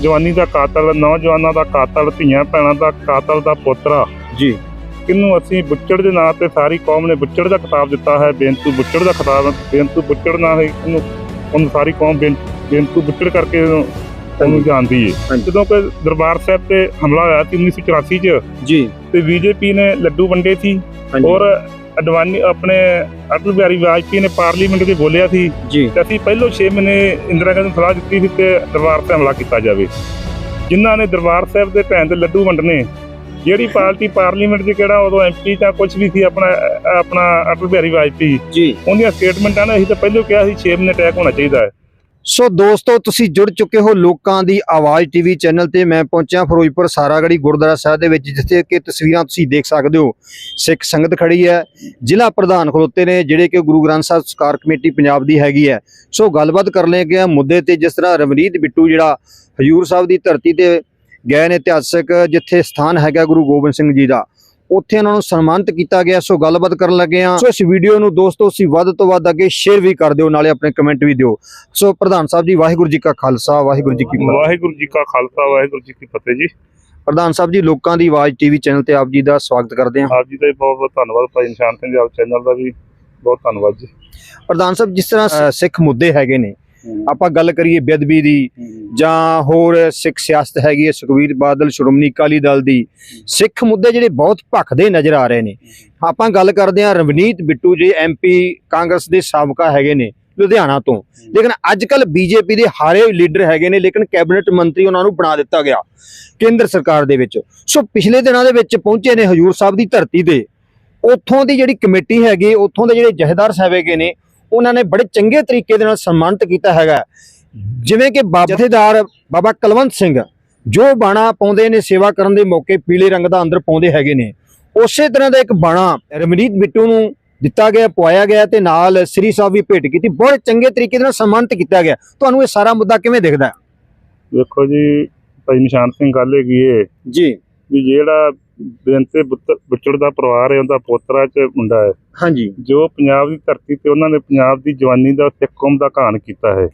ਜਵਾਨੀ ਦਾ ਕਾਤਲ ਨੌਜਵਾਨਾਂ ਦਾ ਕਾਤਲ ਧੀਆਂ ਭੈਣਾਂ ਦਾ ਕਾਤਲ ਦਾ ਪੋਤਰਾ। ਜੀ। ਕਿਨੂੰ ਅਸੀਂ ਬੁੱਚੜ ਦੇ ਨਾਂ ਤੇ ਸਾਰੀ ਕੌਮ ਨੇ ਬੁੱਚੜ ਦਾ ਖਿਤਾਬ ਦਿੱਤਾ ਹੈ? ਬੇਨਤੂ ਬੁੱਚੜ ਦਾ ਖਿਤਾਬ ਬੇਨਤੂ ਬੁੱਚੜ ਨਾਂ ਹੈ ਉਹਨੂੰ ਉਹਨੂੰ ਸਾਰੀ ਕੌਮ ਬੇਨ- ਬੇਨਤੂ ਬੁੱਚੜ ਕਰਕੇ ਉਹਨੂੰ ਜਾਣਦੀ ਹੈ। ਜਦੋਂ ਕਿ ਦਰਬਾਰ ਸਾਹਿਬ ਤੇ ਹਮਲਾ ਹੋਇਆ ਸੀ 1984 ਚ ਜੀ। ਤੇ ਬੀਜੇਪੀ ਨੇ ਲੱਡੂ ਵੰਡੇ ਸੀ। ਔਰ ਅਡਵਾਨੀ ਆਪਣੇ ਅਟਲ ਬਿਹਾਰੀ ਵਾਜਪੇਈ ਨੇ ਪਾਰਲੀਮੈਂਟ ਦੇ ਬੋਲਿਆ ਸੀ ਜੀ। ਤੇ ਅਸੀਂ ਪਹਿਲੋਂ 6 ਮਹੀਨੇ ਇੰਦਰਾ ਗਾਂਧੀ ਨੂੰ ਸਲਾਹ ਦਿੱਤੀ ਸੀ ਕਿ ਦਰਬਾਰ ਤੇ ਹਮਲਾ ਕੀਤਾ ਜਾਵੇ। ਜਿਨ੍ਹਾਂ ਨੇ ਦਰਬਾਰ ਸਾਹਿਬ ਦੇ ਭੈਣ ਦੇ ਲੱਡੂ ਵੰਡਣੇ ਜਿਹੜੀ ਪਾਰਟੀ ਪਾਰਲੀਮੈਂਟ 'ਚ ਕਿਹੜਾ ਉਦੋਂ ਐਮਪੀ ਜਾਂ ਕੁਝ ਵੀ ਸੀ ਆਪਣਾ ਆਪਣਾ ਅਟਲ ਬਿਹਾਰੀ ਵਾਜਪੇਈ ਜੀ। ਉਹਦੀਆਂ ਸਟੇਟਮੈਂਟਾਂ ਨੇ ਅਸੀਂ ਤਾਂ ਪਹਿਲੋਂ ਕਿਹਾ ਸੀ 6 ਮਹੀਨੇ ਅਟੈਕ ਹੋਣਾ ਚਾਹੀਦਾ ਹੈ। ਸੋ ਦੋਸਤੋ, ਤੁਸੀਂ ਜੁੜ ਚੁੱਕੇ ਹੋ ਲੋਕਾਂ ਦੀ ਆਵਾਜ਼ ਟੀਵੀ ਚੈਨਲ ਤੇ। ਮੈਂ ਪਹੁੰਚਿਆ ਫਿਰੋਜ਼ਪੁਰ ਸਾਰਾਗੜੀ ਗੁਰਦੁਆਰਾ ਸਾਹਿਬ ਦੇ ਵਿੱਚ, ਜਿੱਥੇ ਕਿ ਤਸਵੀਰਾਂ ਤੁਸੀਂ ਦੇਖ ਸਕਦੇ ਹੋ। ਸਿੱਖ ਸੰਗਤ ਖੜੀ ਹੈ। ਜ਼ਿਲ੍ਹਾ ਪ੍ਰਧਾਨ ਖਲੋਤੇ ਨੇ, ਜਿਹੜੇ ਕਿ ਗੁਰੂ ਗ੍ਰੰਥ ਸਾਹਿਬ ਸਰਕਾਰ ਕਮੇਟੀ ਪੰਜਾਬ ਦੀ ਹੈਗੀ ਹੈ। ਸੋ ਗੱਲਬਾਤ ਕਰ ਲੈ ਗਿਆ ਮੁੱਦੇ ਤੇ ਜਿਸ ਤਰ੍ਹਾਂ ਰਵਨੀਤ ਬਿੱਟੂ ਜਿਹੜਾ ਹਜੂਰ ਸਾਹਿਬ ਦੀ ਧਰਤੀ ਤੇ ਗਏ ਨੇ ਇਤਿਹਾਸਕ, ਜਿੱਥੇ ਸਥਾਨ ਹੈਗਾ ਗੁਰੂ ਗੋਬਿੰਦ ਸਿੰਘ ਜੀ ਦਾ। ਉੱਥੇ ਉਹਨਾਂ ਨੂੰ ਸਨਮਾਨਿਤ ਕੀਤਾ ਗਿਆ ਸੋ ਗੱਲਬਾਤ ਕਰਨ ਲੱਗੇ ਆ ਸੋ ਇਸ ਵੀਡੀਓ ਨੂੰ ਦੋਸਤੋ ਤੁਸੀਂ ਵੱਧ ਤੋਂ ਵੱਧ ਅੱਗੇ ਸ਼ੇਅਰ ਵੀ ਕਰ ਦਿਓ ਨਾਲੇ ਆਪਣੇ ਕਮੈਂਟ ਵੀ ਦਿਓ। ਸੋ ਪ੍ਰਧਾਨ ਸਾਹਿਬ ਜੀ ਵਾਹਿਗੁਰੂ ਜੀ ਕਾ ਖਾਲਸਾ ਵਾਹਿਗੁਰੂ ਜੀ ਕੀ ਫਤਿਹ। ਵਾਹਿਗੁਰੂ ਜੀ ਕਾ ਖਾਲਸਾ ਵਾਹਿਗੁਰੂ ਜੀ ਕੀ ਫਤਿਹ ਜੀ। ਪ੍ਰਧਾਨ ਸਾਹਿਬ ਜੀ ਲੋਕਾਂ ਦੀ ਆਵਾਜ਼ ਟੀਵੀ ਚੈਨਲ ਤੇ ਆਪ ਜੀ ਦਾ ਸਵਾਗਤ ਕਰਦੇ ਹਾਂ। ਆਪ ਜੀ ਦਾ ਬਹੁਤ ਬਹੁਤ ਧੰਨਵਾਦ ਭਾਈ ਨਿਸ਼ਾਨ ਸਿੰਘ ਜੀ ਆਪ ਚੈਨਲ ਦਾ ਵੀ ਬਹੁਤ ਧੰਨਵਾਦ ਜੀ। ਪ੍ਰਧਾਨ ਸਾਹਿਬ ਜਿਸ ਤਰ੍ਹਾਂ ਸਿੱਖ ਮੁੱਦੇ ਹੈਗੇ ਨੇ ਆਪਾਂ ਗੱਲ ਕਰੀਏ ਬੇਅਦਬੀ ਦੀ ਜਾਂ ਹੋਰ ਸਿੱਖ ਸਿਆਸਤ ਹੈਗੀ ਹੈ ਸੁਖਵੀਰ ਬਾਦਲ ਸ਼੍ਰੋਮਣੀ ਅਕਾਲੀ ਦਲ ਦੀ ਸਿੱਖ ਮੁੱਦੇ ਜਿਹੜੇ ਬਹੁਤ ਭਖਦੇ ਨਜ਼ਰ ਆ ਰਹੇ ਨੇ। ਆਪਾਂ ਗੱਲ ਕਰਦੇ ਹਾਂ ਰਵਨੀਤ ਬਿੱਟੂ ਜੀ ਐਮਪੀ ਕਾਂਗਰਸ ਦੇ ਸਾਬਕਾ ਹੈਗੇ ਨੇ ਲੁਧਿਆਣਾ ਤੋਂ। ਲੇਕਿਨ ਅੱਜ ਕੱਲ ਬੀਜੇਪੀ ਦੇ ਹਾਰੇ ਲੀਡਰ ਹੈਗੇ ਨੇ ਲੇਕਿਨ ਕੈਬਨਿਟ ਮੰਤਰੀ ਉਹਨਾਂ ਨੂੰ ਬਣਾ ਦਿੱਤਾ ਗਿਆ ਕੇਂਦਰ ਸਰਕਾਰ ਦੇ ਵਿੱਚ। ਸੋ ਪਿਛਲੇ ਦਿਨਾਂ ਦੇ ਵਿੱਚ ਪਹੁੰਚੇ ਨੇ ਹਜੂਰ ਸਾਹਿਬ ਦੀ ਧਰਤੀ ਤੇ। ਉੱਥੋਂ ਦੀ ਜਿਹੜੀ ਕਮੇਟੀ ਹੈਗੀ ਉੱਥੋਂ ਦੇ ਜਿਹੜੇ ਜਹੇਦਾਰ ਸਾਹਿਬ ਹੈਗੇ ਨੇ ਉਹਨਾਂ ਨੇ ਬੜੇ ਚੰਗੇ ਤਰੀਕੇ ਦੇ ਨਾਲ ਸਨਮਾਨਿਤ ਕੀਤਾ ਹੈਗਾ। ਜਿਵੇਂ ਕਿ ਬਾਬਾ ਜਥੇਦਾਰ ਬਾਬਾ ਕਲਵੰਤ ਸਿੰਘ ਜੋ ਬਾਣਾ ਪਾਉਂਦੇ ਨੇ ਸੇਵਾ ਕਰਨ ਦੇ ਮੌਕੇ ਪੀਲੇ ਰੰਗ ਦਾ ਅੰਦਰ ਪਾਉਂਦੇ ਹੈਗੇ ਨੇ। ਉਸੇ ਤਰ੍ਹਾਂ ਦਾ ਇੱਕ ਬਾਣਾ ਰਮਨੀਤ ਬਿੱਟੂ ਨੂੰ ਦਿੱਤਾ ਗਿਆ ਪਵਾਇਆ ਗਿਆ ਤੇ ਨਾਲ ਸ੍ਰੀ ਸਾਹਿਬ ਵੀ ਭੇਟ ਕੀਤੀ। ਬਹੁਤ ਚੰਗੇ ਤਰੀਕੇ ਦੇ ਨਾਲ ਸਨਮਾਨਿਤ ਕੀਤਾ ਗਿਆ। ਤੁਹਾਨੂੰ ਇਹ ਸਾਰਾ ਮੁੱਦਾ ਕਿਵੇਂ ਦਿਖਦਾ? ਵੇਖੋ ਜੀ ਭਾਈ ਨਿਸ਼ਾਨ ਸਿੰਘ ਗੱਲ ਹੈਗੀ ਏ ਜੀ। ਵੀ ਜਿਹੜਾ ਬੇਨਤੇ ਬੁੱਚੜ ਦਾ ਪਰਿਵਾਰ ਹੈ ਉਹਦਾ ਪੋਤਰਾ ਚ ਮੁੰਡਾ ਹੈ। ਹਾਂਜੀ। ਜੋ ਪੰਜਾਬ ਦੀ ਧਰਤੀ ਤੇ ਉਹਨਾਂ ਨੇ ਪੰਜਾਬ ਦੀ ਜਵਾਨੀ ਦਾ ਸਿੱਖ ਕੌਮ ਦਾ ਘਾਣ ਕੀਤਾ ਹੈ।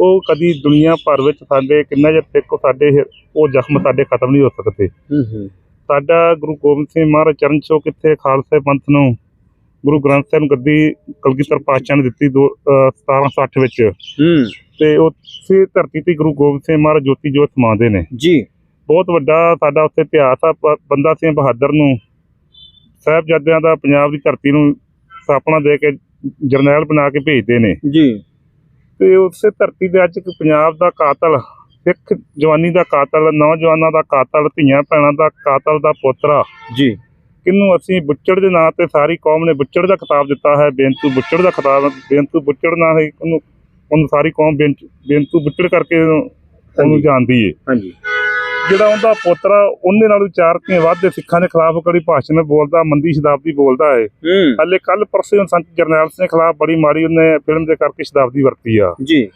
ਉਹ ਕਦੀ ਦੁਨੀਆ ਭਰ ਵਿੱਚ ਸਾਡੇ ਕਿੰਨਾ ਚਿਰ ਸਿੱਖ ਸਾਡੇ ਉਹ ਜ਼ਖਮ ਸਾਡੇ ਖਤਮ ਨਹੀਂ ਹੋ ਸਕਦੇ। ਸਾਡਾ ਗੁਰੂ ਗੋਬਿੰਦ ਸਿੰਘ ਮਹਾਰਾਜ ਚਰਨ ਛੋਹ ਕਿੱਥੇ ਖਾਲਸੇ ਪੰਥ ਨੂੰ ਗੁਰੂ ਗ੍ਰੰਥ ਸਾਹਿਬ ਨੂੰ ਗੱਦੀ ਕਲਗੀਧਰ ਪਾਤਸ਼ਾਹ ਨੇ ਦਿੱਤੀ ਦੋ- ਅਹ 1760 ਵਿੱਚ। ਹੂੰ। ਤੇ ਉਸੇ ਧਰਤੀ ਤੇ ਗੁਰੂ ਗੋਬਿੰਦ ਸਿੰਘ ਮਹਾਰਾਜ ਜੋਤੀ ਜੋਤ ਸਮਾਉਂਦੇ ਨੇ। ਜੀ। ਬਹੁਤ ਵੱਡਾ ਸਾਡਾ ਉੱਥੇ ਇਤਿਹਾਸ ਆ ਬੰਦਾ ਸਿੰਘ ਬਹਾਦਰ ਨੂੰ ਸਾਹਿਬਜ਼ਾਦਿਆਂ ਦਾ ਪੰਜਾਬ ਦੀ ਧਰਤੀ ਨੂੰ ਸਥਾਪਨਾ ਦੇ ਕੇ ਜਰਨੈਲ ਬਣਾ ਕੇ ਭੇਜਦੇ ਨੇ। ਜੀ। ਤੇ ਉਸੇ ਧਰਤੀ ਤੇ ਅੱਜ ਇੱਕ ਪੰਜਾਬ ਦਾ ਕਾਤਲ ਸਿੱਖ ਜਵਾਨੀ ਦਾ ਕਾਤਲ ਨੌਜਵਾਨਾਂ ਦਾ ਕਾਤਲ ਧੀਆਂ ਭੈਣਾਂ ਦਾ ਕਾਤਲ ਦਾ ਪੋਤਰਾ। ਜੀ। ਕਿਨੂੰ ਅਸੀਂ ਬੁੱਚੜ ਦੇ ਨਾਂ ਤੇ ਸਾਰੀ ਕੌਮ ਨੇ ਬੁੱਚੜ ਦਾ ਖਿਤਾਬ ਦਿੱਤਾ ਹੈ ਬੇਨਤੂ ਬੁੱਚੜ ਦਾ ਖਿਤਾਬ ਬੇਨਤੂ ਬੁੱਚੜ ਨਾਂ ਹੈ ਉਹਨੂੰ ਉਹਨੂੰ ਸਾਰੀ ਕੌਮ ਬੇਨ- ਬੇਨਤੂ ਬੁੱਚੜ ਕਰਕੇ ਉਹਨੂੰ। ਜਾਣਦੀ ਏ। ਹਾਂਜੀ। ਜਿਹੜਾ ਉਹਦਾ ਪੋਤਰਾ ਉਹਨੇ ਨਾਲੋਂ ਚਾਰ ਧੀਆਂ ਵੱਧ ਦੇ ਸਿੱਖਾਂ ਦੇ ਖਿਲਾਫ ਕੜੀ ਭਾਸ਼ਣ ਬੋਲਦਾ ਮੰਦੀ ਸ਼ਤਾਬਦੀ ਬੋਲਦਾ ਹੈ। ਹਲੇ ਕੱਲ ਪਰਸੇ ਸੰਤ ਜਰਨੈਲ ਸਿੰਘ ਖਿਲਾਫ ਬੜੀ ਮਾੜੀ ਉਹਨੇ ਫਿਲਮ ਦੇ ਕਰਕੇ ਸ਼ਤਾਬਦੀ ਵਰਤੀ ਆ। ਜੀ।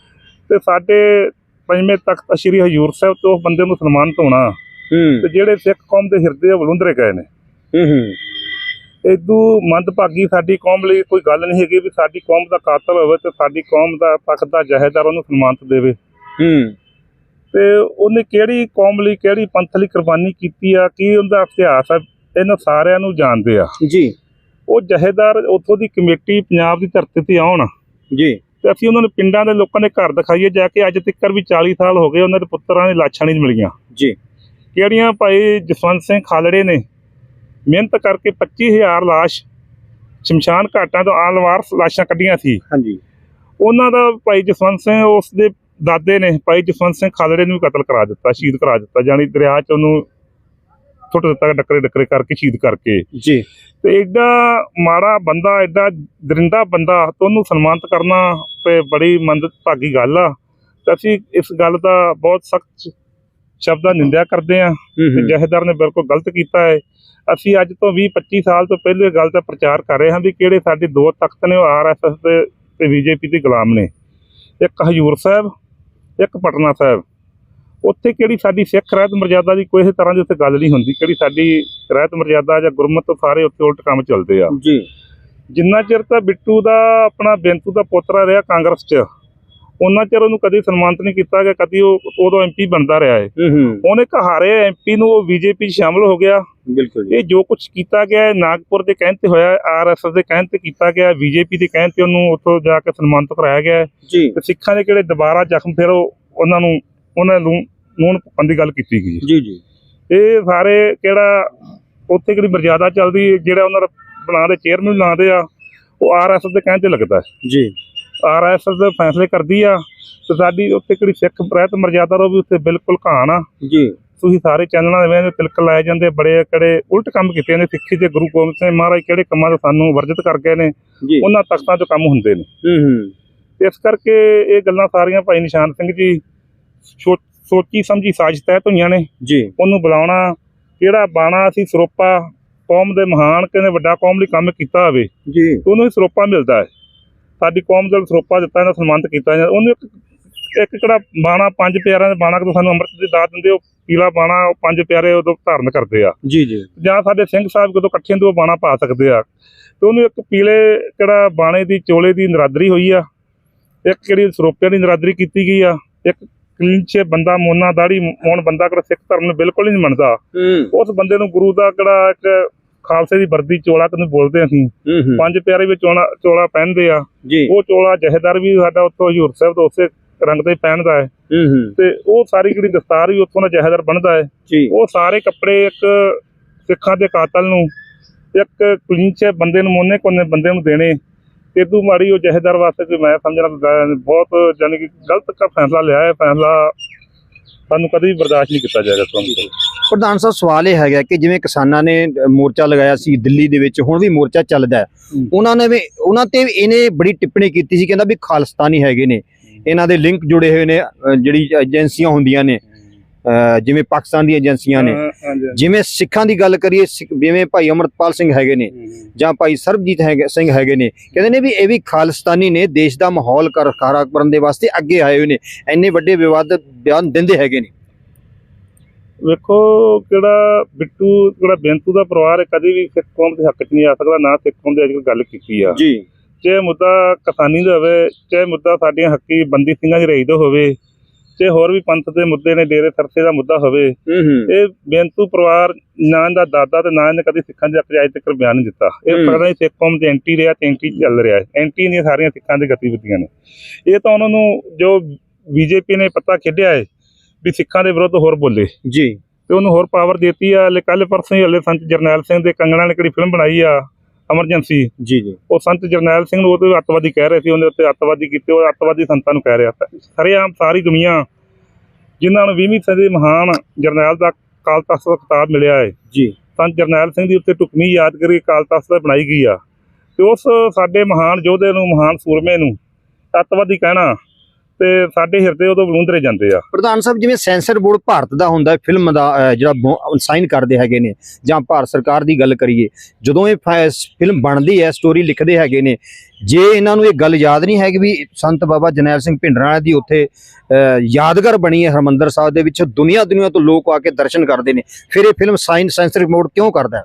ਤੇ ਸਾਡੇ ਪੰਜਵੇਂ ਤਖਤ ਸ੍ਰੀ ਹਜੂਰ ਸਾਹਿਬ ਤੋਂ ਬੰਦੇ ਨੂੰ ਸਨਮਾਨਿਤ ਹੋਣਾ। ਹੂੰ। ਤੇ ਜਿਹੜੇ ਸਿੱਖ ਕੌਮ ਦੇ ਹਿਰਦੇ ਬਲੁੰਦਰੇ ਗਏ ਨੇ। ਹੂੰ ਹੂੰ। ਇਦੂ ਮੰਦਭਾਗੀ ਸਾਡੀ ਕੌਮ ਲਈ ਕੋਈ ਗੱਲ ਨਹੀਂ ਹੈਗੀ ਵੀ ਸਾਡੀ ਕੌਮ ਦਾ ਕਾਤਲ ਹੋਵੇ ਤੇ ਸਾਡੀ ਕੌਮ ਦਾ ਤਖਤ ਦਾ ਜਹੇਦਾਰ ਉਹਨੂੰ ਸਨਮਾਨਿਤ ਦੇਵੇ। ਹੂੰ। ਤੇ ਉਹਨੇ ਕਿਹੜੀ ਕੌਮ ਲਈ ਕਿਹੜੀ ਪੰਥ ਲਈ ਕੁਰਬਾਨੀ ਕੀਤੀ ਆ ਕੀ ਉਹਦਾ ਇਤਿਹਾਸ ਆ ਇਹਨਾਂ ਸਾਰਿਆਂ ਨੂੰ ਜਾਣਦੇ ਆ। ਜੀ। ਉਹ ਜਹੇਦਾਰ ਉੱਥੋਂ ਦੀ ਕਮੇਟੀ ਪੰਜਾਬ ਦੀ ਧਰਤੀ ਤੇ ਆਉਣ। ਜੀ। ਤੇ ਅਸੀਂ ਉਹਨਾਂ ਨੂੰ ਪਿੰਡਾਂ ਦੇ ਲੋਕਾਂ ਦੇ ਘਰ ਦਿਖਾਈਏ ਜਾ ਕੇ ਅੱਜ ਤੱਕ ਵੀ 40 ਸਾਲ ਹੋ ਗਏ ਉਹਨਾਂ ਦੇ ਪੁੱਤਰਾਂ ਦੀ ਲਾਸ਼ਾਂ ਨਹੀਂ ਮਿਲੀਆਂ। ਜੀ। ਕਿਹੜੀਆਂ ਭਾਈ ਜਸਵੰਤ ਸਿੰਘ ਖਾਲੜੇ ਨੇ ਮਿਹਨਤ ਕਰਕੇ 25000 ਲਾਸ਼ ਸ਼ਮਸ਼ਾਨ ਘਾਟਾਂ ਤੋਂ ਆਲਵਾਰਸ ਲਾਸ਼ਾਂ ਕੱਢੀਆਂ ਸੀ। ਹਾਂਜੀ। ਉਹਨਾਂ ਦਾ ਭਾਈ ਜਸਵੰਤ ਸਿੰਘ ਉਸ ਦੇ ਦਾਦੇ ਨੇ ਭਾਈ ਜਸਵੰਤ ਸਿੰਘ ਖਾਲੜੇ ਨੂੰ ਕਤਲ ਕਰਾ ਦਿੱਤਾ ਸ਼ਹੀਦ ਕਰਾ ਦਿੱਤਾ ਜਾਨੀ ਦਰਿਆ 'ਚ ਉਹਨੂੰ ਸੁੱਟ ਦਿੱਤਾ ਡੱਕਰੇ ਡੱਕਰੇ ਕਰਕੇ ਸ਼ਹੀਦ ਕਰਕੇ। ਜੀ। ਤੇ ਐਡਾ ਮਾੜਾ ਬੰਦਾ ਐਡਾ ਦਰਿੰਦਾ ਬੰਦਾ ਤੇ ਉਹਨੂੰ ਸਨਮਾਨਿਤ ਕਰਨਾ ਤੇ ਬੜੀ ਮੰਦਭਾਗੀ ਗੱਲ ਆ। ਤੇ ਅਸੀਂ ਇਸ ਗੱਲ ਦਾ ਬਹੁਤ ਸਖਤ ਸ਼ਬਦਾਂ ਨਿੰਦਿਆ ਕਰਦੇ ਆ। ਤੇ ਜਹੇਦਾਰ ਨੇ ਬਿਲਕੁਲ ਗਲਤ ਕੀਤਾ ਹੈ ਅਸੀਂ ਅੱਜ ਤੋਂ 20 25 ਸਾਲ ਤੋਂ ਪਹਿਲੇ ਗੱਲ ਦਾ ਪ੍ਰਚਾਰ ਕਰ ਰਹੇ ਹਾਂ ਵੀ ਕਿਹੜੇ ਸਾਡੇ ਦੋ ਤਖਤ ਨੇ ਉਹ ਆਰਐਸਐਸ ਤੇ ਬੀਜੇਪੀ ਦੇ ਗੁਲਾਮ ਨੇ। ਇੱਕ ਹਜੂਰ ਸਾਹਿਬ ਇੱਕ ਪਟਨਾ ਸਾਹਿਬ। ਉੱਥੇ ਕਿਹੜੀ ਸਾਡੀ ਸਿੱਖ ਰਹਿਤ ਮਰਜ਼ਾਦਾ ਦੀ ਕੋਈ ਤਰ੍ਹਾਂ ਦੀ ਉੱਥੇ ਗੱਲ ਨਹੀਂ ਹੁੰਦੀ। ਕਿਹੜੀ ਸਾਡੀ ਰਹਿਤ ਮਰਜ਼ਾਦਾ ਜਾਂ ਗੁਰਮਤ ਸਾਰੇ ਉੱਥੇ ਉਲਟ ਕੰਮ ਚੱਲਦੇ ਆ। ਜੀ। ਜਿੰਨਾ ਚਿਰ ਤਾਂ ਬਿੱਟੂ ਦਾ ਆਪਣਾ ਬੇਨਤੂ ਦਾ ਪੋਤਰਾ ਰਿਹਾ ਕਾਂਗਰਸ 'ਚ ਉਹਨਾਂ ਚਿਰ ਉਹਨੂੰ ਕਦੀ ਸਨਮਾਨਿਤ ਨਹੀਂ ਕੀਤਾ ਗਿਆ ਕਦੀ ਉਹ ਉਦੋਂ ਐਮਪੀ ਬਣਦਾ ਰਿਹਾ ਹੈ। ਹੂੰ ਹੂੰ। ਹੁਣ ਇੱਕ ਹਾਰੇ ਐਮਪੀ ਨੂੰ ਉਹ ਬੀਜੇਪੀ ਸ਼ਾਮਲ ਹੋ ਗਿਆ। ਬਿਲਕੁਲ ਇਹ ਜੋ ਕੁਝ ਕੀਤਾ ਗਿਆ ਹੈ ਨਾਗਪੁਰ ਦੇ ਕਹਿਣ ਤੇ ਹੋਇਆ ਆਰਐਸਐਸ ਦੇ ਕਹਿਣ ਤੇ ਕੀਤਾ ਗਿਆ ਬੀਜੇਪੀ ਦੇ ਕਹਿਣ ਤੇ ਉਹਨੂੰ ਉੱਥੋਂ ਜਾ ਕੇ ਸਨਮਾਨਿਤ ਕਰਾਇਆ ਗਿਆ ਜੀ। ਤੇ ਸਿੱਖਾਂ ਦੇ ਕਿਹੜੇ ਦੁਬਾਰਾ ਜ਼ਖਮ ਫਿਰ ਉਹ ਉਹਨਾਂ ਨੂੰ ਉਹਨਾਂ ਨੂੰ ਨੂਨ ਦੀ ਗੱਲ ਕੀਤੀ ਗਈ। ਜੀ ਜੀ। ਇਹ ਸਾਰੇ ਕਿਹੜਾ ਉੱਥੇ ਕਿਹੜੀ ਮਰਜ਼ਾਦਾ ਚੱਲਦੀ ਜਿਹੜਾ ਉਹਨਾਂ ਦਾ ਬਣਾ ਦੇ ਚੇਅਰਮੈਨ ਬਣਾਉਂਦੇ ਆ ਉਹ ਆਰਐਸਐਸ ਦੇ ਕਹਿਣ ਤੇ ਲੱਗਦਾ ਜੀ। ਆਰਐਸਐਸ ਦੇ ਫੈਸਲੇ ਕਰਦੀ ਆ ਤੇ ਸਾਡੀ ਉੱਥੇ ਕਿਹੜੀ ਸਿੱਖ ਪ੍ਰੈਤ ਮਰਜ਼ਾਦਾ ਰੋ ਵੀ ਉੱਥੇ ਬਿਲਕੁਲ ਘਾਣ ਆ। ਜੀ। ਤੁਸੀਂ ਸਾਰੇ ਚੈਨਲਾਂ ਦੇ ਵੇਲੇ ਤਿਲਕ ਲਾਏ ਜਾਂਦੇ ਬੜੇ ਕਿਹੜੇ ਉਲਟ ਕੰਮ ਕੀਤੇ ਨੇ ਸਿੱਖੀ ਦੇ ਗੁਰੂ ਗੋਬਿੰਦ ਸਿੰਘ ਮਹਾਰਾਜ ਕਿਹੜੇ ਕੰਮਾਂ ਤੋਂ ਸਾਨੂੰ ਵਰਜਿਤ ਕਰ ਗਏ ਨੇ ਉਹਨਾਂ ਤਖਤਾਂ 'ਚ ਕੰਮ ਹੁੰਦੇ ਨੇ। ਹੂੰ ਹੂੰ। ਇਸ ਕਰਕੇ ਇਹ ਗੱਲਾਂ ਸਾਰੀਆਂ ਭਾਈ ਨਿਸ਼ਾਨ ਸਿੰਘ ਜੀ ਸੋਚੀ ਸਮਝੀ ਸਾਜ਼ਿਸ਼ ਤਹਿਤ ਹੋਈਆਂ ਨੇ। ਜੀ। ਉਹਨੂੰ ਬੁਲਾਉਣਾ ਕਿਹੜਾ ਬਾਣਾ ਅਸੀਂ ਸਰੋਪਾ ਕੌਮ ਦੇ ਮਹਾਨ ਕਹਿੰਦੇ ਵੱਡਾ ਕੌਮ ਲਈ ਕੰਮ ਕੀਤਾ ਹੋਵੇ ਜੀ। ਉਹਨੂੰ ਹੀ ਸਰੋਪਾ ਮਿਲਦਾ ਹੈ। ਸਾਡੀ ਕੌਮ ਦਾ ਸਰੋਪਾ ਦਿੱਤਾ ਜਾਂਦਾ ਸਨਮਾਨਿਤ ਕੀਤਾ ਜਾਂਦਾ। ਉਹਨੂੰ ਇੱਕ ਇੱਕ ਕਿਹੜਾ ਬਾਣਾ ਪੰਜ ਪਿਆਰਿਆਂ ਦਾ ਬਾਣਾ ਕਦੋਂ ਸਾਨੂੰ ਅੰਮ੍ਰਿਤ ਦੀ ਦਾਤ ਦਿੰਦੇ ਉਹ ਪੀਲਾ ਬਾਣਾ ਉਹ ਪੰਜ ਪਿਆਰੇ ਉਦੋਂ ਧਾਰਨ ਕਰਦੇ ਆ। ਜੀ ਜੀ। ਜਾਂ ਸਾਡੇ ਸਿੰਘ ਸਾਹਿਬ ਜਦੋਂ ਇਕੱਠੇ ਉਹ ਬਾਣਾ ਪਾ ਸਕਦੇ ਆ। ਤੇ ਉਹਨੂੰ ਇੱਕ ਪੀਲੇ ਕਿਹੜਾ ਬਾਣੇ ਦੀ ਚੋਲੇ ਦੀ ਨਰਾਦਰੀ ਹੋਈ ਆ। ਇੱਕ ਕਿਹੜੀ ਸਰੋਪਿਆਂ ਦੀ ਨਰਾਦਰੀ ਕੀਤੀ ਗਈ ਆ। ਇੱਕ ਕਲੀਨਚੇ ਬੰਦਾ ਮੋਨਾ ਦਾੜੀ ਮੋਨ ਬੰਦਾ ਕਿਹੜਾ ਸਿੱਖ ਧਰਮ ਨੂੰ ਬਿਲਕੁਲ ਨਹੀਂ ਮੰਨਦਾ। ਉਸ ਬੰਦੇ ਨੂੰ ਗੁਰੂ ਦਾ ਕਿਹੜਾ ਇੱਕ ਖਾਲਸੇ ਦੀ ਵਰਦੀ ਚੋਲਾ ਕਿਨੂੰ ਬੋਲਦੇ ਅਸੀਂ। ਪੰਜ ਪਿਆਰੇ ਵਿੱਚ ਚੋਲਾ ਚੋਲਾ ਪਹਿਨਦੇ ਆ। ਉਹ ਚੋਲਾ ਜਹੇਦਾਰ ਵੀ ਸਾਡਾ ਉੱਥੋਂ ਹਜੂਰ ਸਾਹਿਬ ਤੋਂ ਉਸੇ ਰੰਗ ਦਾ ਹੀ। ਪਹਿਨਦਾ ਹੈ। ਤੇ ਉਹ ਸਾਰੀ ਜਿਹੜੀ ਦਸਤਾਰ ਵੀ ਉੱਥੋਂ ਦਾ ਜਹੇਦਾਰ ਬਣਦਾ ਹੈ। ਉਹ ਸਾਰੇ ਕੱਪੜੇ ਇੱਕ ਸਿੱਖਾਂ ਦੇ ਕਾਤਲ ਨੂੰ ਇੱਕ ਕਲੀਨਚੇ ਬੰਦੇ ਨੂੰ ਮੋਨੇ ਕੋਨੇ ਬੰਦੇ ਨੂੰ ਦੇਣੇ। ਇਦੋਂ ਮਾੜੀ ਉਹ ਜਹੇਦਾਰ ਵਾਸਤੇ ਮੈਂ ਸਮਝਣਾ ਬਹੁਤ ਜਾਨੀ ਕਿ ਗਲਤ ਕਾ ਫੈਸਲਾ ਲਿਆ ਹੈ ਫੈਸਲਾ ਸਾਨੂੰ ਕਦੇ ਵੀ ਬਰਦਾਸ਼ਤ ਨਹੀਂ ਕੀਤਾ ਜਾਏਗਾ ਤੁਹਾਨੂੰ ਪ੍ਰਧਾਨ ਸਾਹਿਬ ਸਵਾਲ ਇਹ ਹੈਗਾ ਕਿ ਜਿਵੇਂ ਕਿਸਾਨਾਂ ਨੇ ਮੋਰਚਾ ਲਗਾਇਆ ਸੀ ਦਿੱਲੀ ਦੇ ਵਿੱਚ ਹੁਣ ਵੀ ਮੋਰਚਾ ਚੱਲਦਾ ਹੈ। ਉਹਨਾਂ ਨੇ ਵੀ ਉਹਨਾਂ ਤੇ ਇਹਨੇ ਬੜੀ ਟਿੱਪਣੀ ਕੀਤੀ ਸੀ ਕਹਿੰਦਾ ਵੀ ਖਾਲਿਸਤਾਨੀ ਹੈਗੇ ਨੇ। ਇਹਨਾਂ ਦੇ ਲਿੰਕ ਜੁੜੇ ਹੋਏ ਨੇ ਜਿਹੜੀ ਏਜੰਸੀਆਂ ਹੁੰਦੀਆਂ ਨੇ। ਜਿਵੇਂ ਪਾਕਿਸਤਾਨ ਦੀਆਂ ਏਜੰਸੀਆਂ ਨੇ। ਜਿਵੇਂ ਸਿੱਖਾਂ ਦੀ ਗੱਲ ਕਰੀਏ ਜਿਵੇਂ ਭਾਈ ਅਮਰਤਪਾਲ ਸਿੰਘ ਹੈਗੇ ਨੇ ਜਾਂ ਭਾਈ ਸਰਬਜੀਤ ਹੈਗੇ ਸਿੰਘ ਹੈਗੇ ਨੇ ਕਹਿੰਦੇ ਨੇ ਵੀ ਇਹ ਵੀ ਖਾਲਿਸਤਾਨੀ ਨੇ ਦੇਸ਼ ਦਾ ਮਾਹੌਲ ਕਰ ਖਾਰਾ ਕਰਨ ਦੇ ਵਾਸਤੇ ਅੱਗੇ ਆਏ ਹੋਏ ਨੇ ਇੰਨੇ ਵੱਡੇ ਵਿਵਾਦ ਬਿਆਨ ਦਿੰਦੇ ਹੈਗੇ ਨੇ। ਵੇਖੋ ਕਿਹੜਾ ਬਿੱਟੂ ਜਿਹੜਾ ਬੇਂਤੂ ਦਾ ਪਰਿਵਾਰ ਹੈ ਕਦੇ ਵੀ ਸਿੱਖ ਕੌਮ ਦੇ ਹੱਕ 'ਚ ਨਹੀਂ ਆ ਸਕਦਾ ਨਾ ਸਿੱਖ ਕੌਮ ਦੇ ਅੱਜ ਗੱਲ ਕੀਤੀ ਆ। ਜੀ। ਚਾਹੇ ਮੁੱਦਾ ਕਿਸਾਨੀ ਦਾ ਹੋਵੇ ਚਾਹੇ ਮੁੱਦਾ ਸਾਡੀਆਂ ਹੱਕੀ ਬੰਦੀ ਸਿੰਘਾਂ ਦੀ ਰਹੀ ਦਾ ਹੋਵੇ ਚਾਹੇ ਹੋਰ ਵੀ ਪੰਥ ਦੇ ਮੁੱਦੇ ਨੇ ਡੇਰੇ ਸਰਸੇ ਦਾ ਮੁੱਦਾ ਹੋਵੇ ਇਹ ਬੇਂਤੂ ਪਰਿਵਾਰ ਨਾ ਇਹਦਾ ਦਾਦਾ ਤੇ ਨਾ ਇਹਨੇ ਕਦੀ ਸਿੱਖਾਂ ਦੇ ਹੱਕ ਅੱਜ ਤੱਕ ਬਿਆਨ ਨਹੀਂ ਦਿੱਤਾ। ਇਹ। ਪਤਾ ਨਹੀਂ ਸਿੱਖ ਕੌਮ ਦੇ ਐਂਟੀ ਰਿਹਾ ਤੇ ਐਂਟੀ ਚੱਲ ਰਿਹਾ ਹੈ। ਐਂਟੀ ਦੀਆਂ ਸਾਰੀਆਂ ਸਿੱਖਾਂ ਦੀ ਗਤੀਵਿਧੀਆਂ ਨੇ। ਇਹ ਤਾਂ ਉਹਨਾਂ ਨੂੰ ਜੋ ਬੀਜੇਪੀ ਨੇ ਪਤਾ ਖੇਡਿਆ ਹੈ ਵੀ ਸਿੱਖਾਂ ਦੇ ਵਿਰੁੱਧ ਹੋਰ ਬੋਲੇ। ਜੀ। ਤੇ ਉਹਨੂੰ ਹੋਰ ਪਾਵਰ ਦਿੱਤੀ ਆ। ਹਲੇ ਕੱਲ ਪਰਸੋਂ ਹੀ ਹਲੇ ਸੰਤ ਜਰਨੈਲ ਸਿੰਘ ਦੇ ਕੰਗਣਾ ਨੇ ਕਿਹੜੀ ਫਿਲਮ ਬਣਾਈ ਆ। ਐਮਰਜੈਂਸੀ ਜੀ ਜੀ। ਉਹ ਸੰਤ ਜਰਨੈਲ ਸਿੰਘ ਨੂੰ ਉਹ ਤੇ ਅੱਤਵਾਦੀ ਕਹਿ ਰਹੇ ਸੀ ਉਹਦੇ ਉੱਤੇ ਅੱਤਵਾਦੀ ਕੀਤੇ ਉਹ ਅੱਤਵਾਦੀ ਸੰਤਾਂ ਨੂੰ ਕਹਿ ਰਿਹਾ ਸਰੇਆਮ ਸਾਰੀ ਦੁਨੀਆ ਜਿਨ੍ਹਾਂ ਨੂੰ 20ਵੀਂ ਸਦੀ ਮਹਾਨ ਜਰਨੈਲ ਦਾ ਕਾਲ ਤਖਤ ਦਾ ਖਿਤਾਬ ਮਿਲਿਆ ਹੈ ਜੀ। ਸੰਤ ਜਰਨੈਲ ਸਿੰਘ ਦੀ ਉੱਤੇ ਟੁਕਮੀ ਯਾਦਗਾਰੀ ਕਾਲ ਤਖਤ ਦਾ ਬਣਾਈ ਗਈ ਆ। ਤੇ ਉਸ ਸਾਡੇ ਮਹਾਨ ਯੋਧੇ ਨੂੰ ਮਹਾਨ ਸੂਰਮੇ ਨੂੰ ਅੱਤਵਾਦੀ ਕਹਿਣਾ ਤੇ ਸਾਡੇ ਹਿਰਦੇ ਉਦੋਂ ਬਲੂੰਦਰੇ ਜਾਂਦੇ ਆ। ਪ੍ਰਧਾਨ ਸਾਹਿਬ ਜਿਵੇਂ ਸੈਂਸਰ ਬੋਰਡ ਭਾਰਤ ਦਾ ਹੁੰਦਾ ਫਿਲਮ ਦਾ ਅਹ, ਜਿਹੜਾ ਸਾਈਨ ਕਰਦੇ ਹੈਗੇ ਨੇ ਜਾਂ ਭਾਰਤ ਸਰਕਾਰ ਦੀ ਗੱਲ ਕਰੀਏ ਜਦੋਂ ਇਹ ਫਿਲਮ ਬਣਦੀ ਹੈ ਸਟੋਰੀ ਲਿਖਦੇ ਹੈਗੇ ਨੇ ਜੇ ਇਹਨਾਂ ਨੂੰ ਇਹ ਗੱਲ ਯਾਦ ਨਹੀਂ ਹੈਗੀ ਵੀ ਸੰਤ ਬਾਬਾ ਜਰਨੈਲ ਸਿੰਘ ਭਿੰਡਰਾਂ ਦੀ ਉੱਥੇ ਯਾਦਗਾਰ ਬਣੀ ਹੈ ਹਰਮੰਦਰ ਸਾਹਿਬ ਦੇ ਵਿੱਚ ਦੁਨੀਆ ਦੁਨੀਆ ਤੋਂ ਲੋਕ ਆ ਕੇ ਦਰਸ਼ਨ ਕਰਦੇ ਨੇ ਫਿਰ ਇਹ ਫਿਲਮ ਸਾਈਨ ਸੈਂਸਰ ਬੋਰਡ ਕਿਉਂ ਕਰਦਾ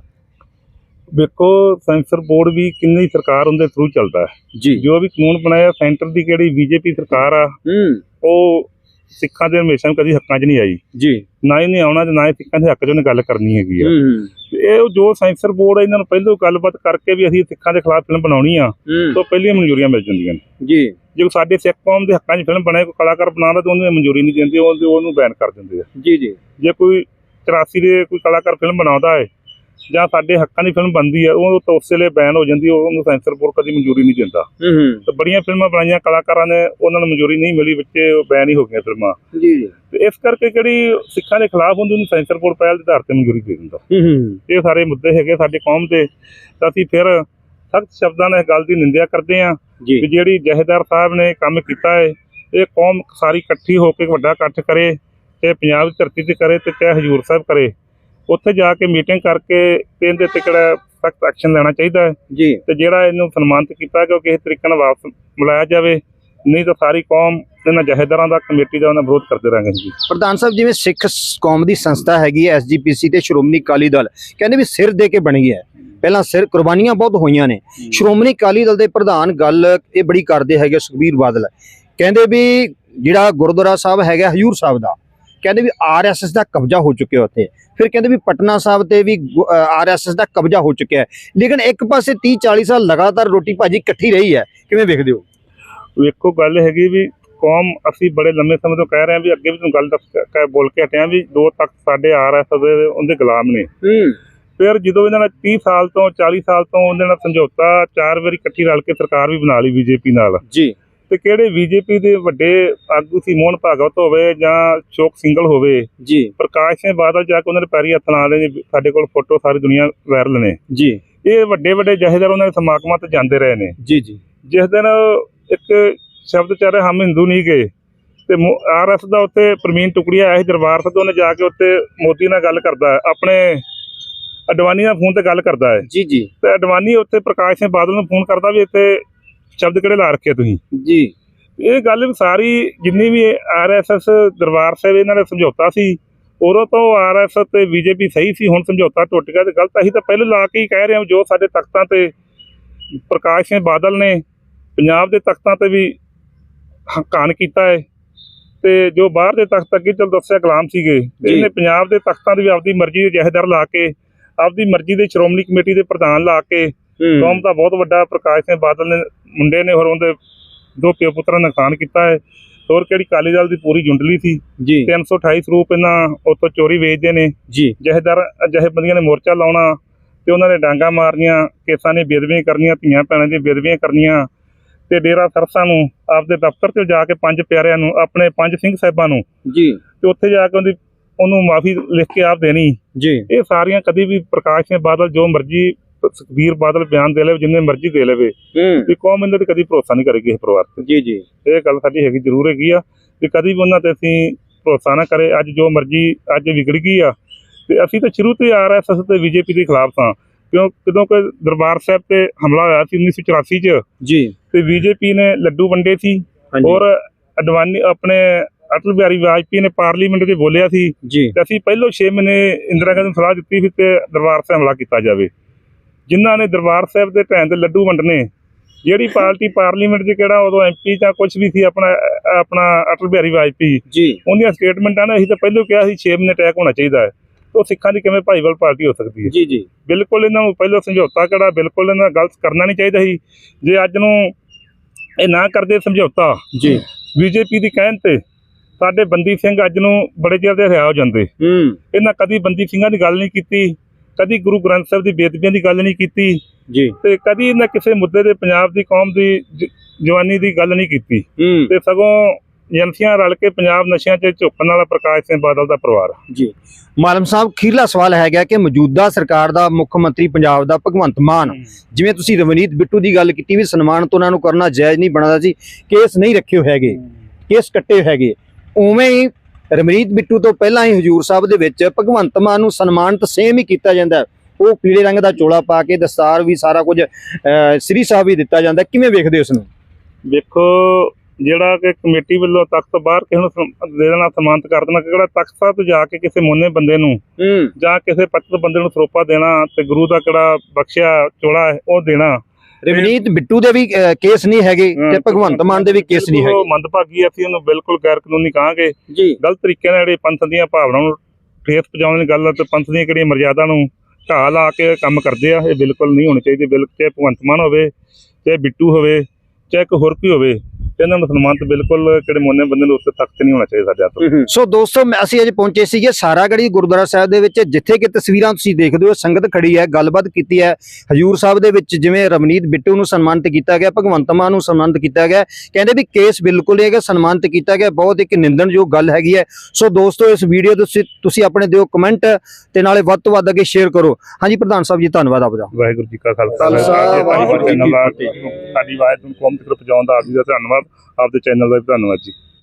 ਵੇਖੋ ਸੈਂਸਰ ਬੋਰਡ ਵੀ ਕਿੰਨੀ ਸਰਕਾਰ ਉਹਦੇ ਥਰੂ ਚੱਲਦਾ ਹੈ। ਜੀ। ਜੋ ਵੀ ਕਾਨੂੰਨ ਬਣਾਇਆ ਸੈਂਟਰ ਦੀ ਕਿਹੜੀ ਬੀਜੇਪੀ ਸਰਕਾਰ ਆ ਹੂੰ। ਉਹ ਸਿੱਖਾਂ ਦੇ ਹਮੇਸ਼ਾ ਕਦੀ ਹੱਕਾਂ 'ਚ ਨਹੀਂ ਆਈ। ਜੀ। ਨਾ ਨਹੀਂ ਆਉਣਾ ਤੇ ਨਾ ਹੀ ਸਿੱਖਾਂ ਦੇ ਹੱਕ 'ਚ ਉਹਨੇ ਗੱਲ ਕਰਨੀ ਹੈਗੀ ਆ। ਇਹ ਜੋ ਸੈਂਸਰ ਬੋਰਡ ਆ ਇਹਨਾਂ ਨੂੰ ਪਹਿਲਾਂ ਗੱਲਬਾਤ ਕਰਕੇ ਵੀ ਅਸੀਂ ਸਿੱਖਾਂ ਦੇ ਖਿਲਾਫ ਫਿਲਮ ਬਣਾਉਣੀ ਆ ਤਾਂ ਪਹਿਲੀਆਂ ਮਨਜ਼ੂਰੀਆਂ ਮਿਲ ਜਾਂਦੀਆਂ ਨੇ। ਜੀ। ਜੇ ਸਾਡੇ ਸਿੱਖ ਕੌਮ ਦੇ ਹੱਕਾਂ 'ਚ ਫਿਲਮ ਬਣੇ ਕੋਈ ਕਲਾਕਾਰ ਬਣਾਉਂਦਾ ਤਾਂ ਉਹਨੂੰ ਮਨਜ਼ੂਰੀ ਨਹੀਂ ਦਿੰਦੇ ਉਹ ਉਹਨੂੰ ਬੈਨ ਕਰ ਦਿੰਦੇ ਆ। ਜੀ ਜੀ। ਜੇ ਕੋਈ 84 ਦੇ ਕੋਈ ਕਲਾਕਾਰ ਫਿਲਮ ਬਣਾਉਂਦਾ ਹੈ ਜਾਂ ਸਾਡੇ ਹੱਕਾਂ ਦੀ ਫਿਲਮ ਬਣਦੀ ਹੈ ਉਹ ਤਾਂ ਉਸੇ ਲਈ ਬੈਨ ਹੋ ਜਾਂਦੀ ਹੈ, ਉਹਨੂੰ ਸੈਂਸਰ ਬੋਰਡ ਕਦੀ ਮਨਜ਼ੂਰੀ ਨਹੀਂ ਦਿੰਦਾ। ਤੇ ਬੜੀਆਂ ਫਿਲਮਾਂ ਬਣਾਈਆਂ ਕਲਾਕਾਰਾਂ ਨੇ ਉਹਨਾਂ ਨੂੰ ਮਨਜ਼ੂਰੀ ਨਹੀਂ ਮਿਲੀ ਵਿੱਚੇ ਬੈਨ ਹੀ ਹੋ ਗਈਆਂ ਫਿਲਮਾਂ। ਜੀ ਜੀ। ਤੇ ਇਸ ਕਰਕੇ ਜਿਹੜੀ ਸਿੱਖਾਂ ਦੇ ਖਿਲਾਫ ਹੁੰਦੀ ਉਹਨੂੰ ਸੈਂਸਰ ਬੋਰਡ ਪਹਿਲ ਦੇ ਆਧਾਰ ਤੇ ਮਨਜ਼ੂਰੀ ਦੇ ਦਿੰਦਾ। ਇਹ ਸਾਰੇ ਮੁੱਦੇ ਹੈਗੇ ਸਾਡੇ ਕੌਮ ਦੇ। ਤਾਂ ਅਸੀਂ ਫਿਰ ਸਖਤ ਸ਼ਬਦਾਂ ਨਾਲ ਇਸ ਗੱਲ ਦੀ ਨਿੰਦਿਆ ਕਰਦੇ ਜੀ। ਕਿ ਜਿਹੜੀ ਜਹੇਦਾਰ ਸਾਹਿਬ ਨੇ ਕੰਮ ਕੀਤਾ ਹੈ ਇਹ ਕੌਮ ਸਾਰੀ ਇਕੱਠੀ ਹੋ ਕੇ ਵੱਡਾ ਇਕੱਠ ਕਰੇ ਤੇ ਪੰਜਾਬ ਦੀ ਧਰਤੀ ਤੇ ਕਰੇ ਤੇ ਚਾਹੇ ਹਜੂਰ ਸਾਹਿਬ ਕਰੇ। ਉੱਥੇ ਜਾ ਕੇ ਮੀਟਿੰਗ ਕਰਕੇ ਇਹਦੇ ਤੇ ਕਿਹੜਾ ਸਖਤ ਐਕਸ਼ਨ ਲੈਣਾ ਚਾਹੀਦਾ ਹੈ? ਜੀ। ਤੇ ਜਿਹੜਾ ਇਹਨੂੰ ਸਨਮਾਨਿਤ ਕੀਤਾ ਕਿ ਉਹ ਕਿਸੇ ਤਰੀਕੇ ਨਾਲ ਵਾਪਸ ਮਿਲਾਇਆ ਜਾਵੇ। ਨਹੀਂ ਤਾਂ ਸਾਰੀ ਕੌਮ ਇਹਨਾਂ ਜਹੇਦਾਰਾਂ ਦਾ ਕਮੇਟੀ ਦਾ ਉਹਨਾਂ ਵਿਰੋਧ ਕਰਦੇ ਰਹਿਣਗੇ ਜੀ। ਪ੍ਰਧਾਨ ਸਾਹਿਬ ਜਿਵੇਂ ਸਿੱਖ ਕੌਮ ਦੀ ਸੰਸਥਾ ਹੈਗੀ ਹੈ ਐਸਜੀਪੀਸੀ ਤੇ ਸ਼੍ਰੋਮਣੀ ਅਕਾਲੀ ਦਲ ਕਹਿੰਦੇ ਵੀ ਸਿਰ ਦੇ ਕੇ ਬਣੀ ਹੈ। ਪਹਿਲਾਂ ਸਿਰ ਕੁਰਬਾਨੀਆਂ ਬਹੁਤ ਹੋਈਆਂ ਨੇ। ਸ਼੍ਰੋਮਣੀ ਅਕਾਲੀ ਦਲ ਦੇ ਪ੍ਰਧਾਨ ਗੱਲ ਇਹ ਬੜੀ ਕਰਦੇ ਹੈਗੇ ਸੁਖਬੀਰ ਬਾਦਲ। ਕਹਿੰਦੇ ਵੀ ਜਿਹੜਾ ਗੁਰਦੁਆਰਾ ਸਾਹਿਬ ਹੈਗਾ ਹਜੂਰ ਸਾਹਿਬ ਦਾ ਕਹਿੰਦੇ ਵੀ ਆਰਐਸਐਸ ਦਾ ਕਬਜ਼ਾ ਹੋ ਚੁੱਕਿਆ ਉੱਥੇ। ਫਿਰ ਕਹਿੰਦੇ ਵੀ ਪਟਨਾ ਸਾਹਿਬ ਤੇ ਵੀ ਆਰਐਸਐਸ ਦਾ ਕਬਜ਼ਾ ਹੋ ਚੁੱਕਿਆ ਹੈ। ਲੇਕਿਨ ਇੱਕ ਪਾਸੇ 30 40 ਸਾਲ ਲਗਾਤਾਰ ਰੋਟੀ ਭਾਜੀ ਇਕੱਠੀ ਰਹੀ ਹੈ। ਕਿਵੇਂ ਵੇਖਦੇ ਹੋ? ਵੇਖੋ ਗੱਲ ਹੈਗੀ ਵੀ ਕੌਮ ਅਸੀਂ ਬੜੇ ਲੰਮੇ ਸਮੇਂ ਤੋਂ ਕਹਿ ਰਹੇ ਹਾਂ ਵੀ ਅੱਗੇ ਵੀ ਤੁਹਾਨੂੰ ਗੱਲ ਦੱਸ ਬੋਲ ਕੇ ਹਟਿਆ ਵੀ ਦੋ ਤੱਕ ਸਾਡੇ ਆਰਐਸ ਦੇ ਉਹਦੇ ਗੁਲਾਮ ਨੇ। ਫਿਰ ਜਦੋਂ ਇਹਨਾਂ ਨਾਲ 30 ਸਾਲ ਤੋਂ 40 ਸਾਲ ਤੋਂ ਉਹਦੇ ਨਾਲ ਸਮਝੌਤਾ ਚਾਰ ਵਾਰੀ ਇਕੱਠੀ ਰਲ ਕੇ ਸਰਕਾਰ ਵੀ ਬਣਾ ਲਈ ਬੀਜੇਪੀ ਨਾਲ। ਜੀ। ਤੇ ਕਿਹੜੇ ਬੀਜੇਪੀ ਦੇ ਵੱਡੇ ਆਗੂ ਸੀ ਮੋਹਨ ਭਾਗਵਤ ਹੋਵੇ ਜਾਂ ਸ਼ੋਕ ਸਿੰਗਲ ਹੋਵੇ? ਜੀ। ਪ੍ਰਕਾਸ਼ ਸਿੰਘ ਬਾਦਲ ਜਾ ਕੇ ਉਹਨਾਂ ਦੇ ਪੈਰੀ ਹੱਥ ਲਾ ਲਏ ਸਾਡੇ ਕੋਲ ਫੋਟੋ ਸਾਰੀ ਦੁਨੀਆ ਵਾਇਰਲ ਨੇ। ਜੀ। ਇਹ ਵੱਡੇ ਵੱਡੇ ਜਹੇਦਾਰ ਉਹਨਾਂ ਦੇ ਸਮਾਗਮਾਂ ਤੇ ਜਾਂਦੇ ਰਹੇ ਨੇ। ਜੀ ਜੀ। ਜਿਸ ਦਿਨ ਇੱਕ ਸ਼ਬਦ ਚਾਰੇ ਹਮ ਹਿੰਦੂ ਨਹੀਂ ਗਏ ਤੇ ਆਰਐਸ ਦਾ ਉੱਤੇ ਪ੍ਰਵੀਨ ਟੁਕੜੀਆ ਆਇਆ ਸੀ ਦਰਬਾਰ ਸਾਹਿਬ ਉਹਨੇ ਜਾ ਕੇ ਉੱਤੇ ਮੋਦੀ ਨਾਲ ਗੱਲ ਕਰਦਾ ਆਪਣੇ ਅਡਵਾਨੀ ਨਾਲ ਫੋਨ ਤੇ ਗੱਲ ਕਰਦਾ ਹੈ। ਜੀ ਜੀ। ਤੇ ਅਡਵਾਨੀ ਉੱਤੇ ਪ੍ਰਕਾਸ਼ ਸਿੰਘ ਬਾਦਲ ਨੂੰ ਫੋਨ ਕਰਦਾ ਵੀ ਇੱਥੇ ਸ਼ਬਦ ਕਿਹੜੇ ਲਾ ਰੱਖੇ ਤੁਸੀਂ? ਜੀ। ਇਹ ਗੱਲ ਸਾਰੀ ਜਿੰਨੀ ਵੀ ਆਰਐਸਐਸ ਦਰਬਾਰ ਸਾਹਿਬ ਇਹਨਾਂ ਨੇ ਸਮਝੌਤਾ ਸੀ ਉਦੋਂ ਤੋਂ ਆਰਐਸਐਸ ਤੇ ਬੀਜੇਪੀ ਸਹੀ ਸੀ ਹੁਣ ਸਮਝੌਤਾ ਟੁੱਟ ਗਿਆ ਤੇ ਗਲਤ ਅਸੀਂ ਤਾਂ ਪਹਿਲੇ ਲਾ ਕੇ ਹੀ ਕਹਿ ਰਹੇ ਹਾਂ ਜੋ ਸਾਡੇ ਤਖਤਾਂ ਤੇ ਪ੍ਰਕਾਸ਼ ਸਿੰਘ ਬਾਦਲ ਨੇ ਪੰਜਾਬ ਦੇ ਤਖਤਾਂ ਤੇ ਵੀ ਹਕਾਨ ਕੀਤਾ ਹੈ ਤੇ ਜੋ ਬਾਹਰ ਦੇ ਤਖਤ ਅੱਗੇ ਚਲ ਦੱਸਿਆ ਗੁਲਾਮ ਸੀਗੇ। ਇਹਨੇ ਪੰਜਾਬ ਦੇ ਤਖਤਾਂ ਤੇ ਵੀ ਆਪਦੀ ਮਰਜ਼ੀ ਦੇ ਜਹੇਦਾਰ ਲਾ ਕੇ ਆਪਦੀ ਮਰਜ਼ੀ ਦੇ ਸ਼੍ਰੋਮਣੀ ਕਮੇਟੀ ਦੇ ਪ੍ਰਧਾਨ ਲਾ ਕੇ ਕੌਮ ਦਾ ਬਹੁਤ ਵੱਡਾ ਪ੍ਰਕਾਸ਼ ਸਿੰਘ ਬਾਦਲ ਨੇ ਮੁੰਡੇ ਨੇ ਹੋਰ ਉਹਦੇ ਦੋ ਪਿਓ ਪੁੱਤਰਾਂ ਨੇ ਨੁਕਸਾਨ ਕੀਤਾ ਹੈ। ਹੋਰ ਕਿਹੜੀ ਕਾਲੀ ਦਲ ਦੀ ਪੂਰੀ ਜੁੰਡਲੀ ਸੀ? ਜੀ। 328 ਸਰੂਪ ਇਹਨਾਂ ਉੱਥੋਂ ਚੋਰੀ ਵੇਚਦੇ ਨੇ। ਜੀ। ਜਹੇਦਾਰ ਜਹੇਬੰਦੀਆਂ ਨੇ ਮੋਰਚਾ ਲਾਉਣਾ ਤੇ ਉਹਨਾਂ ਨੇ ਡਾਂਗਾ ਮਾਰਨੀਆਂ ਕੇਸਾਂ ਨੇ ਬੇਦਬੀਆਂ ਕਰਨੀਆਂ ਧੀਆਂ ਭੈਣਾਂ ਦੀਆਂ ਬੇਦਬੀਆਂ ਕਰਨੀਆਂ ਤੇ ਡੇਰਾ ਸਰਸਾ ਨੂੰ ਆਪਦੇ ਦਫ਼ਤਰ 'ਚ ਜਾ ਕੇ ਪੰਜ ਪਿਆਰਿਆਂ ਨੂੰ ਆਪਣੇ ਪੰਜ ਸਿੰਘ ਸਾਹਿਬਾਂ ਨੂੰ ਜੀ। ਤੇ ਉੱਥੇ ਜਾ ਕੇ ਉਹਦੀ ਉਹਨੂੰ ਮਾਫੀ ਲਿਖ ਕੇ ਆਪ ਦੇਣੀ। ਜੀ। ਇਹ ਸਾਰੀਆਂ ਕਦੀ ਵੀ ਪ੍ਰਕਾਸ਼ ਸਿੰਘ ਬਾਦਲ ਜੋ ਮਰਜ਼ੀ ਸੁਖਬੀਰ ਬਾਦਲ ਬਿਆਨ ਦੇ ਲਵੇ ਜਿੰਨੇ ਮਰਜ਼ੀ ਦੇ ਲਵੇ ਵੀ ਕੌਮ ਇਹਨਾਂ ਤੇ ਕਦੀ ਭਰੋਸਾ ਨਹੀਂ ਕਰੇਗੀ ਇਸ ਪਰਿਵਾਰ ਤੇ। ਜੀ ਜੀ। ਇਹ ਗੱਲ ਸਾਡੀ ਹੈਗੀ ਜ਼ਰੂਰ ਹੈਗੀ ਆ ਵੀ ਕਦੀ ਵੀ ਉਹਨਾਂ ਤੇ ਅਸੀਂ ਭਰੋਸਾ ਨਾ ਕਰੇ ਅੱਜ ਜੋ ਮਰਜ਼ੀ ਅੱਜ ਵਿਗੜ ਗਈ ਆ। ਤੇ ਅਸੀਂ ਤਾਂ ਸ਼ੁਰੂ ਤੋਂ ਆਰਐਸਐਸ ਤੇ ਬੀਜੇਪੀ ਦੇ ਖਿਲਾਫ ਸਾਂ। ਕਿਉਂ ਕਦੋਂ ਕਿ ਦਰਬਾਰ ਸਾਹਿਬ ਤੇ ਹਮਲਾ ਹੋਇਆ ਸੀ 1984 ਚ ਜੀ। ਤੇ ਬੀਜੇਪੀ ਨੇ ਲੱਡੂ ਵੰਡੇ ਸੀ ਔਰ ਅਡਵਾਨੀ ਆਪਣੇ ਅਟਲ ਬਿਹਾਰੀ ਵਾਜਪੇਈ ਨੇ ਪਾਰਲੀਮੈਂਟ 'ਚ ਬੋਲਿਆ ਸੀ ਤੇ ਅਸੀਂ ਪਹਿਲੋਂ 6 ਮਹੀਨੇ ਇੰਦਰਾ ਗਾਂਧੀ ਨੂੰ ਸਲਾਹ ਦਿੱਤੀ ਸੀ ਤੇ ਦਰਬਾਰ ਸਾਹਿਬ ਹਮਲਾ ਕੀਤਾ ਜਾਵੇ। ਜਿਨ੍ਹਾਂ ਨੇ ਦਰਬਾਰ ਸਾਹਿਬ ਦੇ ਢਹਿ ਤੇ ਲੱਡੂ ਵੰਡਨੇ। ਜਿਹੜੀ ਪਾਰਟੀ ਪਾਰਲੀਮੈਂਟ 'ਚ ਕਿਹੜਾ ਉਦੋਂ ਐਮਪੀ ਜਾਂ ਕੁਝ ਵੀ ਸੀ ਆਪਣਾ ਆਪਣਾ ਅਟਲ ਬਿਹਾਰੀ ਵਾਜਪੇਈ। ਜੀ। ਉਹਦੀਆਂ ਸਟੇਟਮੈਂਟਾਂ ਨੇ ਅਸੀਂ ਤਾਂ ਪਹਿਲਾਂ ਕਿਹਾ ਸੀ 6 ਮਹੀਨੇ ਅਟੈਕ ਹੋਣਾ ਚਾਹੀਦਾ ਹੈ। ਉਹ ਸਿੱਖਾਂ ਦੀ ਕਿਵੇਂ ਭਾਈਵਾਲ ਪਾਰਟੀ ਹੋ ਸਕਦੀ ਹੈ? ਜੀ ਜੀ। ਬਿਲਕੁਲ ਇਹਨਾਂ ਨੂੰ ਪਹਿਲਾਂ ਸਮਝੌਤਾ ਕਿਹੜਾ ਬਿਲਕੁਲ ਇਹਨਾਂ ਗਲਤ ਕਰਨਾ ਨਹੀਂ ਚਾਹੀਦਾ ਸੀ। ਜੇ ਅੱਜ ਨੂੰ ਇਹ ਨਾ ਕਰਦੇ ਸਮਝੌਤਾ ਜੀ। ਬੀਜੇਪੀ ਦੀ ਕਹਿਣ ਤੇ ਸਾਡੇ ਬੰਦੀ ਸਿੰਘ ਅੱਜ ਨੂੰ ਬੜੇ ਚਿਰ ਦੇ ਰਿਹਾ ਹੋ ਜਾਂਦੇ। ਹੂੰ। ਇਹਨਾਂ ਕਦੀ ਬੰਦੀ ਸਿੰਘਾਂ ਦੀ ਗੱਲ ਨਹੀਂ ਕੀਤੀ। ਕਦੀ ਗੁਰੂ ਗ੍ਰੰਥ ਸਾਹਿਬ ਦੀ ਬੇਦਬੀਆਂ ਦੀ ਗੱਲ ਨਹੀਂ ਕੀਤੀ। ਜੀ। ਤੇ ਕਦੀ ਇਹਨਾਂ ਕਿਸੇ ਮੁੱਦੇ ਦੇ ਪੰਜਾਬ ਦੀ ਕੌਮ ਦੀ ਜ- ਜਵਾਨੀ ਦੀ ਗੱਲ ਨਹੀਂ ਕੀਤੀ। ਹੂੰ। ਤੇ ਸਗੋਂ ਏਜੰਸੀਆਂ ਰਲ ਕੇ ਪੰਜਾਬ ਨਸ਼ਿਆਂ 'ਚ ਝੁਕਣ ਵਾਲਾ ਪ੍ਰਕਾਸ਼ ਸਿੰਘ ਬਾਦਲ ਦਾ ਪਰਿਵਾਰ। ਜੀ। ਮਾਲਮ ਸਾਹਿਬ ਖੀਰਲਾ ਸਵਾਲ ਹੈਗਾ ਕਿ ਮੌਜੂਦਾ ਸਰਕਾਰ ਦਾ ਮੁੱਖ ਮੰਤਰੀ ਪੰਜਾਬ ਦਾ ਭਗਵੰਤ ਮਾਨ ਜਿਵੇਂ ਤੁਸੀਂ ਰਵਨੀਤ ਬਿੱਟੂ ਦੀ ਗੱਲ ਕੀਤੀ ਵੀ ਸਨਮਾਨ ਤੋਂ ਉਹਨਾਂ ਨੂੰ ਕਰਨਾ ਜਾਇਜ਼ ਨਹੀਂ ਬਣਦਾ ਸੀ ਕੇਸ ਨਹੀਂ ਰੱਖੇ ਹੋਏ ਹੈਗੇ ਕੇਸ ਕੱਟੇ ਹੈਗੇ ਉਵੇਂ ਹੀ ਰਮਨੀਤ ਬਿੱਟੂ ਤੋਂ ਪਹਿਲਾਂ ਹੀ ਹਜੂਰ ਸਾਹਿਬ ਦੇ ਵਿੱਚ ਭਗਵੰਤ ਮਾਨ ਨੂੰ ਸਨਮਾਨਿਤ ਸੇਮ ਹੀ ਕੀਤਾ ਜਾਂਦਾ। ਉਹ ਪੀਲੇ ਰੰਗ ਦਾ ਚੋਲਾ ਪਾ ਕੇ ਦਸਤਾਰ ਵੀ ਸਾਰਾ ਕੁਝ ਸ੍ਰੀ ਸਾਹਿਬ ਵੀ ਦਿੱਤਾ ਜਾਂਦਾ। ਕਿਵੇਂ ਵੇਖਦੇ ਉਸ ਨੂੰ ਵੇਖੋ ਜਿਹੜਾ ਕਿ ਕਮੇਟੀ ਵੱਲੋਂ ਤਖਤ ਬਾਹਰ ਕਿਸੇ ਨੂੰ ਦੇ ਦੇਣਾ ਸਨਮਾਨਿਤ ਕਰ ਦੇਣਾ ਕਿ ਜਿਹੜਾ ਤਖਤ ਸਾਹਿਬ ਤੋਂ ਜਾ ਕੇ ਕਿਸੇ ਮੋਨੇ ਬੰਦੇ ਨੂੰ ਜਾਂ ਕਿਸੇ ਪਤਿਤ ਬੰਦੇ ਨੂੰ ਸਰੋਪਾ ਦੇਣਾ ਤੇ ਗੁਰੂ ਦਾ ਕਿਹੜਾ ਬਖਸ਼ਿਆ ਚੋਲਾ ਉਹ ਦੇਣਾ ਰਵਨੀਤ ਬਿੱਟੂ ਦੇ ਵੀ ਕੇਸ ਨਹੀਂ ਹੈਗੇ ਤੇ ਭਗਵੰਤ ਮਾਨ ਦੇ ਵੀ ਕੇਸ ਨਹੀਂ ਉਹ ਹੈਗੇ ਮੰਦਭਾਗੀ ਅਸੀਂ ਉਹਨੂੰ ਬਿਲਕੁਲ ਗੈਰ ਕਾਨੂੰਨੀ ਕਹਾਂਗੇ ਗਲਤ ਤਰੀਕੇ ਨਾਲ ਜਿਹੜੇ ਪੰਥ ਦੀਆਂ ਭਾਵਨਾਵਾਂ ਨੂੰ ਠੇਸ ਪਹੁੰਚਾਉਣ ਦੀ ਗੱਲ ਆ ਤੇ ਪੰਥ ਦੀਆਂ ਕਿਹੜੀਆਂ ਮਰਜ਼ਾਦਾ ਨੂੰ ਢਾਹ ਲਾ ਕੇ ਕੰਮ ਕਰਦੇ ਆ ਇਹ ਬਿਲਕੁਲ ਨਹੀਂ ਹੋਣੀ ਚਾਹੀਦੀ। ਬਿਲਕੁਲ ਚਾਹੇ ਭਗਵੰਤ ਮਾਨ ਹੋਵੇ ਚਾਹੇ ਬਿੱਟੂ ਹੋਵੇ ਚਾਹੇ ਕੋਈ ਹੋਰ ਕੋਈ ਹੋਵੇ। ਇਹਨਾਂ ਨੂੰ ਸਨਮਾਨਿਤ ਬਿਲਕੁਲ ਕਿਹੜੇ ਮੋਨੇ ਬੰਦੇ ਨੂੰ ਉੱਤੇ ਤਖਤ ਨਹੀਂ ਹੋਣਾ ਚਾਹੀਦਾ ਸਾਡੇ ਹੱਥੋਂ। ਸੋ ਦੋਸਤੋ ਮੈਂ- ਅਸੀਂ ਅੱਜ ਪਹੁੰਚੇ ਸੀਗੇ ਸਾਰਾਗੜੀ ਗੁਰਦੁਆਰਾ ਸਾਹਿਬ ਦੇ ਵਿੱਚ ਜਿੱਥੇ ਕਿ ਤਸਵੀਰਾਂ ਤੁਸੀਂ ਦੇਖਦੇ ਹੋ ਸੰਗਤ ਖੜੀ ਹੈ ਗੱਲਬਾਤ ਕੀਤੀ ਹੈ। ਹਜੂਰ ਸਾਹਿਬ ਦੇ ਵਿੱਚ ਜਿਵੇਂ ਰਵਨੀਤ ਬਿੱਟੂ ਨੂੰ ਸਨਮਾਨਿਤ ਕੀਤਾ ਗਿਆ ਭਗਵੰਤ ਮਾਨ ਨੂੰ ਸਨਮਾਨਿਤ ਕੀਤਾ ਗਿਆ ਕਹਿੰਦੇ ਵੀ ਕੇਸ ਬਿਲਕੁਲ ਨਹੀਂ ਹੈਗਾ ਸਨਮਾਨਿਤ ਕੀਤਾ ਗਿਆ ਬਹੁਤ ਇੱਕ ਨਿੰਦਣਯੋਗ ਗੱਲ ਹੈਗੀ ਹੈ। ਸੋ ਦੋਸਤੋ ਇਸ ਵੀਡੀਓ ਦੇ ਤੁਸੀਂ ਤੁਸੀਂ ਆਪਣੇ ਦਿਓ ਕਮੈਂਟ ਤੇ ਨਾਲੇ ਵੱਧ ਤੋਂ ਵੱਧ ਅੱਗੇ ਸ਼ੇਅਰ ਕਰੋ। ਹਾਂਜੀ ਪ੍ਰਧਾਨ ਸਾਹਿਬ ਜੀ ਧੰਨਵਾਦ ਆਪਦਾ ਵਾਹਿਗੁਰੂ ਜੀ ਕਾ ਖਾਲਸਾ ਖਾਲਸਾ, ਵਾਹਿਗੁਰੂ ਜੀ ਕੀ ਵਾਹਿਗੁਰੂ ਫਤਿਹ। ਸਾਡੀ ਆਵਾਜ਼ ਨੂੰ ਕੌਮ ਤੱਕ ਪਹੁੰਚਾਉਣ ਦਾ ਆਪ ਜੀ ਦਾ ਧੰਨਵਾਦ। ਆਪਦੇ ਚੈਨਲ ਦਾ ਵੀ ਧੰਨਵਾਦ ਜੀ।